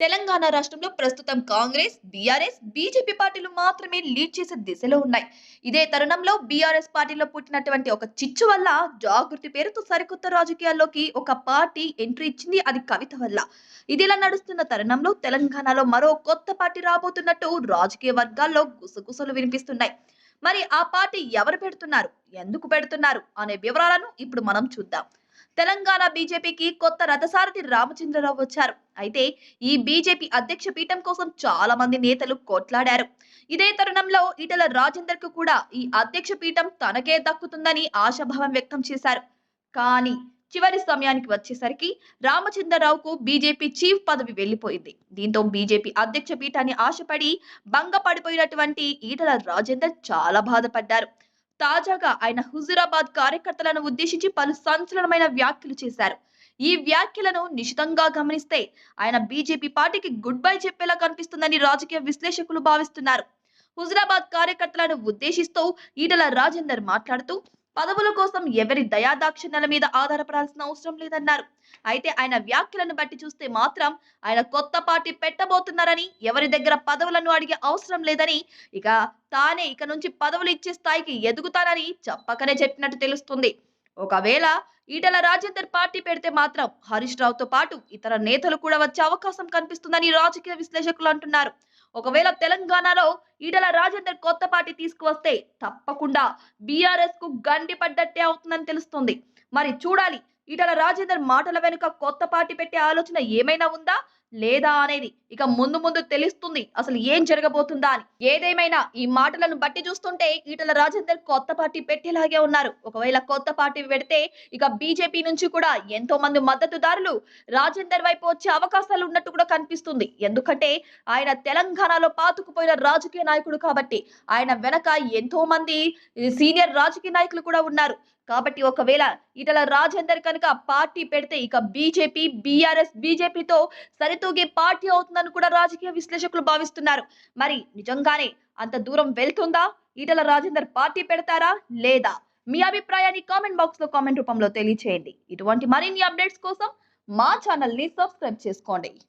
తెలంగాణ రాష్ట్రంలో ప్రస్తుతం Congress BRS BJP పార్టీలు మాత్రమే లీడ్ చేసే దిశలో ఉన్నాయి. ఇదే తరుణంలో బీఆర్ఎస్ పార్టీలో పుట్టినటువంటి ఒక చిచ్చు వల్ల జాగృతి పేరుతో సరికొత్త రాజకీయాల్లోకి ఒక పార్టీ ఎంట్రీ ఇచ్చింది అది కవిత వల్ల. ఇదిలా నడుస్తున్న తరుణంలో తెలంగాణలో మరో కొత్త పార్టీ రాబోతున్నట్టు రాజకీయ వర్గాల్లో గుసగుసలు వినిపిస్తున్నాయి. మరి ఆ పార్టీ ఎవరు పెడుతున్నారు? ఎందుకు పెడుతున్నారు? అనే వివరాలను ఇప్పుడు మనం చూద్దాం. తెలంగాణ బీజేపీకి కొత్త రథసారథి రామచంద్రరావు వచ్చారు. అయితే ఈ బీజేపీ అధ్యక్ష పీఠం కోసం చాలా మంది నేతలు కొట్లాడారు. ఇదే తరుణంలో ఈటల రాజేందర్కు కూడా ఈ అధ్యక్ష పీఠం తనకే దక్కుతుందని ఆశాభావం వ్యక్తం చేశారు. కానీ చివరి సమయానికి వచ్చేసరికి రామచంద్రరావుకు బీజేపీ చీఫ్ పదవి వెళ్ళిపోయింది దీంతో బీజేపీ అధ్యక్ష పీఠాన్ని ఆశపడి భంగపడిపోయినటువంటి ఈటల రాజేందర్ చాలా బాధపడ్డారు. తాజాగా ఆయన హుజురాబాద్ కార్యకర్తలను ఉద్దేశించి పలు సంచలనమైన వ్యాఖ్యలు చేశారు. ఈ వ్యాఖ్యలను నిశితంగా గమనిస్తే ఆయన బీజేపీ పార్టీకి గుడ్ బై చెప్పేలా కనిపిస్తుందని రాజకీయ విశ్లేషకులు భావిస్తున్నారు. హుజురాబాద్ కార్యకర్తలను ఉద్దేశిస్తూ ఈటల రాజేందర్ మాట్లాడుతూ పదవుల కోసం ఎవరి దయాదాక్షిణ్యాల మీద ఆధారపడాల్సిన అవసరం లేదన్నారు. అయితే ఆయన వ్యాఖ్యలను బట్టి చూస్తే మాత్రం ఆయన కొత్త పార్టీ పెట్టబోతున్నారని ఎవరి దగ్గర పదవులను అడిగే అవసరం లేదని ఇక తానే ఇక నుంచి పదవులు ఇచ్చే స్థాయికి ఎదుగుతానని చెప్పకనే చెప్పినట్టు తెలుస్తుంది. ఒకవేళ ఈటల రాజేందర్ పార్టీ పెడితే మాత్రం హరీష్ రావుతో పాటు ఇతర నేతలు కూడా వచ్చే అవకాశం కనిపిస్తుందని రాజకీయ విశ్లేషకులు అంటున్నారు. ఒకవేళ తెలంగాణలో ఈటల రాజేందర్ కొత్త పార్టీ తీసుకువస్తే తప్పకుండా బీఆర్ఎస్కు గండి పడ్డట్టే అవుతుందని తెలుస్తుంది. మరి చూడాలి ఈటల రాజేందర్ మాటల వెనుక కొత్త పార్టీ పెట్టే ఆలోచన ఏమైనా ఉందా లేదా అనేది. ఇక ముందు ముందు తెలుస్తుంది అసలు ఏం జరగబోతుందా అని. ఏదేమైనా ఈ మాటలను బట్టి చూస్తుంటే ఈటల రాజేందర్ కొత్త పార్టీ పెట్టేలాగే ఉన్నారు. ఒకవేళ కొత్త పార్టీ పెడితే ఇక బీజేపీ నుంచి కూడా ఎంతో మంది మద్దతుదారులు రాజేందర్ వైపు వచ్చే అవకాశాలు ఉన్నట్టు కూడా కనిపిస్తుంది. ఎందుకంటే ఆయన తెలంగాణలో పాతుకుపోయిన రాజకీయ నాయకుడు కాబట్టి ఆయన వెనక ఎంతో మంది సీనియర్ రాజకీయ నాయకులు కూడా ఉన్నారు. కాబట్టి ఒకవేళ ఇటల రాజేందర్ కనుక పార్టీ పెడితే ఇక బీజేపీ బీఆర్ఎస్ బీజేపీతో సరితూగే పార్టీ అవుతుందని కూడా రాజకీయ విశ్లేషకులు భావిస్తున్నారు. మరి నిజంగానే అంత దూరం వెళ్తుందా? ఈటల రాజేందర్ పార్టీ పెడతారా? లేదా? మీ అభిప్రాయాన్ని కామెంట్ బాక్స్లో కామెంట్ రూపంలో తెలియచేయండి. ఇటువంటి మరిన్ని అప్డేట్స్ కోసం మా ఛానల్ని సబ్స్క్రైబ్ చేసుకోండి.